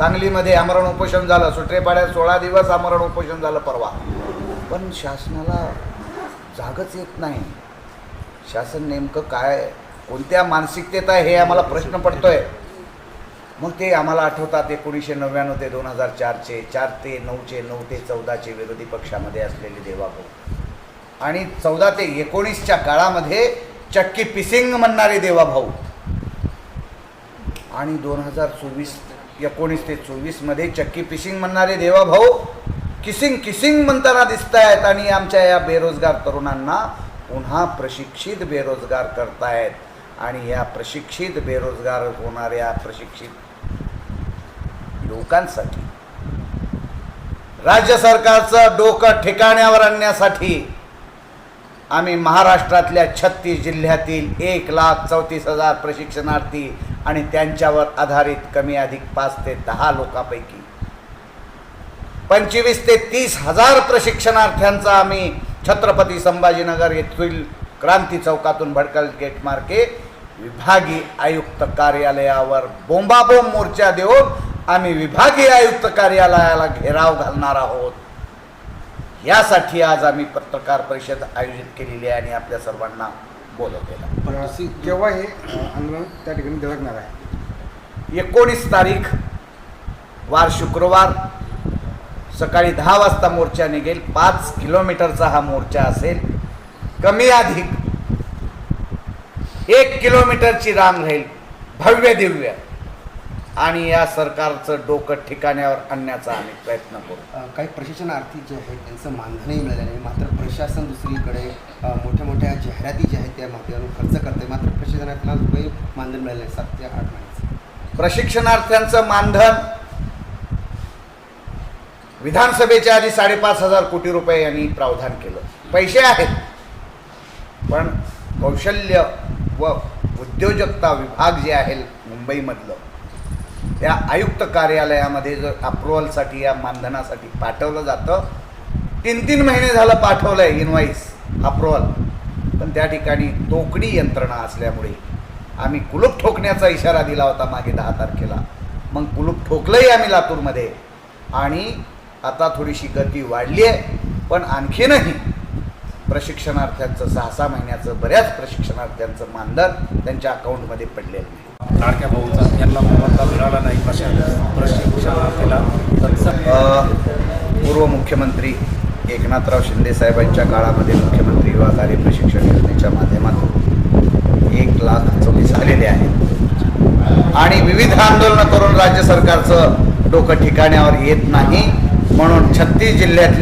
सांगलीमध्ये आमरण उपोषण झालं सुट्रेपाड्यात सोळा दिवस आमरण उपोषण झालं परवा. पण शासनाला जागच येत नाही. शासन नेमकं काय कोणत्या मानसिकतेत आहे हे आम्हाला प्रश्न पडतोय. मग ते आम्हाला आठवतात एकोणीसशे नव्याण्णव ते दोन हजार चारचे चार ते नऊचे नऊ ते चौदाचे विरोधी पक्षामध्ये असलेले देवाभाऊ आणि चौदा ते एकोणीसच्या काळामध्ये चक्की पिसिंग म्हणणारे देवाभाऊ आणि दोन हजार चोवीस एकोणीस ते चोवीसमध्ये चक्की पिशिंग म्हणणारे देवाभाऊ किसिंग किसिंग म्हणताना दिसत आहेत आणि आमच्या या बेरोजगार तरुणांना पुन्हा प्रशिक्षित बेरोजगार करतायत. आणि या प्रशिक्षित बेरोजगार होणाऱ्या प्रशिक्षित लोकांसाठी राज्य सरकारचं डोकं ठिकाण्यावर आणण्यासाठी आम्ही महाराष्ट्रातल्या छत्तीस जिल्ह्यातील एक लाख चौतीस हजार प्रशिक्षणार्थी आणि त्यांच्यावर आधारित कमी अधिक पाच ते दहा लोकांपैकी पंचवीस ते तीस हजार प्रशिक्षणार्थ्यांचा आम्ही छत्रपती संभाजीनगर येथील क्रांती चौकातून भडकल गेट मार्के विभागीय आयुक्त कार्यालयावर बोंबाबोंब मोर्चा देऊन आम्ही विभागीय आयुक्त कार्यालयाला घेराव घालणार आहोत. यासाठी आज आम्ही पत्रकार परिषद आयोजित केलेली आहे आणि आपल्या सर्वांना बोलवलेला पण अशी केव्हा हे आंदोलन त्या ठिकाणी धडकणार आहे? एकोणीस तारीख वार शुक्रवार सकाळी दहा वाजता मोर्चा निघेल. पाच किलोमीटरचा हा मोर्चा असेल. कमी अधिक एक किलोमीटरची रांग राहील. भव्य दिव्य. आणि या सरकारचं डोकं ठिकाण्यावर आणण्याचा आम्ही प्रयत्न करू. काही प्रशिक्षणार्थी जे आहेत त्यांचं मानधनही मिळालेलं नाही. मात्र प्रशासन दुसरीकडे मोठ्या मोठ्या जाहिराती ज्या आहेत त्या माध्यमातून खर्च करते मात्र प्रशिक्षणार्थ्यांना रुपये मानधन मिळालं नाही. सात ते आठ महिन्याचं. प्रशिक्षणार्थ्यांचं मानधन विधानसभेच्या आधी साडेपाच हजार कोटी रुपये यांनी प्रावधान केलं. पैसे आहेत. पण कौशल्य व उद्योजकता विभाग जे आहे मुंबईमधलं त्या आयुक्त कार्यालयामध्ये जर अप्रुव्हलसाठी या मानधनासाठी पाठवलं जातं. तीन तीन महिने झालं पाठवलं आहे इनवाईस अप्रुव्हल पण त्या ठिकाणी तोकडी यंत्रणा असल्यामुळे आम्ही कुलूप ठोकण्याचा इशारा दिला होता मागे दहा तारखेला. मग कुलूप ठोकलंही आम्ही लातूरमध्ये. आणि आता थोडीशी गती वाढली आहे पण आणखीनही प्रशिक्षणार्थ्यांचं सहा सहा महिन्याचं बऱ्याच प्रशिक्षणार्थ्यांचं मानधन त्यांच्या अकाउंटमध्ये पडलेलं नाही. लाडक्या भाऊचा यांना मोबदला मिळाला नाही प्रशा प्रशिक्षणार्थीला पूर्व मुख्यमंत्री एकनाथराव शिंदे साहेबांच्या काळामध्ये मुख्यमंत्री युवा कार्य प्रशिक्षण योजनेच्या माध्यमातून एक लाख चोवीस झालेले आहेत. आणि विविध आंदोलनं करून राज्य सरकारचं डोकं ठिकाण्यावर येत नाही म्हणून छत्तीस जिल्ह्यातले